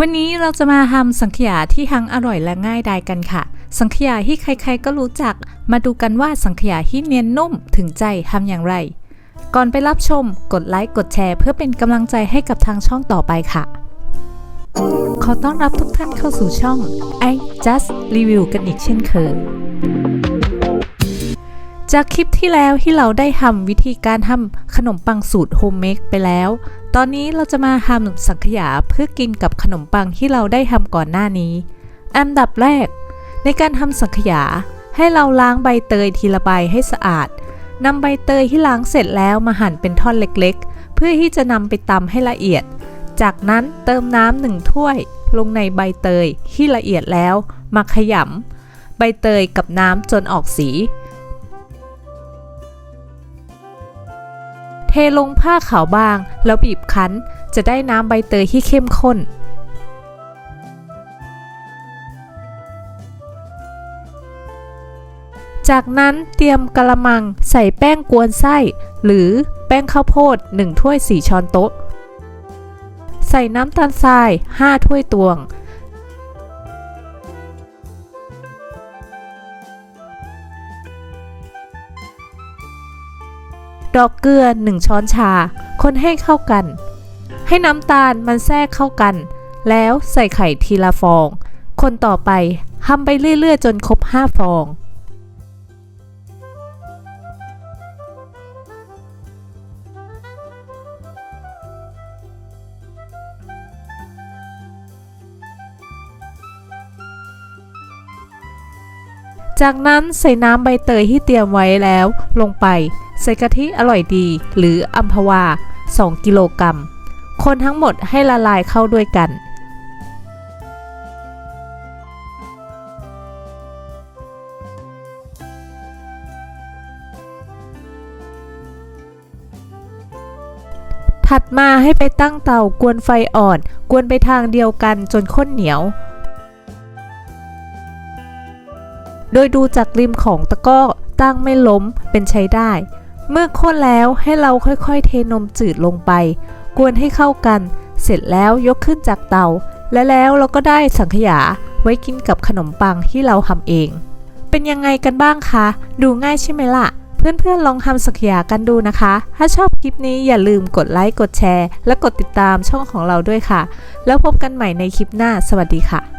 วันนี้เราจะมาทำสังขยาที่ทั้งอร่อยและง่ายดายกันค่ะ สังขยาที่ใครๆก็รู้จัก มาดูกันว่าสังขยาที่เนียนนุ่มถึงใจทำอย่างไร ก่อนไปรับชม กดไลค์กดแชร์เพื่อเป็นกำลังใจให้กับทางช่องต่อไปค่ะ ขอต้อนรับทุกท่านเข้าสู่ช่อง I Just Review กันอีกเช่นเคย จากคลิปที่แล้วที่เราได้ทำวิธีการทำขนมปังสูตรโฮมเมกไปแล้ว ตอนนี้เราจะมาทำสังขยาเพื่อกินกับขนมปังที่เราได้ทำก่อนหน้านี้ อันดับแรก ในการทำสังขยา ให้เราล้างใบเตยทีละใบให้สะอาดนำใบเตยที่ล้างเสร็จแล้วมาหั่นเป็นท่อนเล็กๆ เพื่อที่จะนำไปตำให้ละเอียด จากนั้นเติมน้ำหนึ่งถ้วยลงในใบเตยที่ละเอียดแล้วมาขยำใบเตยกับน้ำจนออกสี ลงผ้าขาวบาง แล้วบีบคั้น จะได้น้ำใบเตยที่เข้มข้น จากนั้นเตรียมกระมังใส่แป้งกวนไส้ หรือแป้งข้าวโพด 1 ถ้วย 4 ช้อนโต๊ะ ใส่น้ำตาลทราย 5 ถ้วยตวง ดอกเกลือ 1 ช้อนชา คนให้เข้ากัน ให้น้ำตาลมันแทรกเข้ากัน แล้วใส่ไข่ทีละฟอง คนต่อไปทำไปเรื่อยๆ จนครบ 5 ฟอง จากนั้นใส่น้ำใบเตยที่เตรียมไว้แล้วลงไป ใส่กะทิอร่อยดี หรืออัมพวา 2 กิโลกรัม คนทั้งหมดให้ละลายเข้าด้วยกัน ถัดมาให้ไปตั้งเตากวนไฟอ่อน กวนไปทางเดียวกันจนข้นเหนียว โดยดูจากริมของตะก้อตั้งไม่ล้มเป็นใช้ได้ เมื่อข้นแล้วให้เราค่อยๆ เทนมจืดลงไป กวนให้เข้ากัน เสร็จแล้วยกขึ้นจากเตา และแล้วเราก็ได้สังขยาไว้กินกับขนมปังที่เราทำเอง เป็นยังไงกันบ้างคะ ดูง่ายใช่ไหมล่ะ เพื่อนๆลองทำสังขยากันดูนะคะ ถ้าชอบคลิปนี้อย่าลืมกดไลค์ กดแชร์ และกดติดตามช่องของเราด้วยค่ะ แล้วพบกันใหม่ในคลิปหน้า สวัสดีค่ะ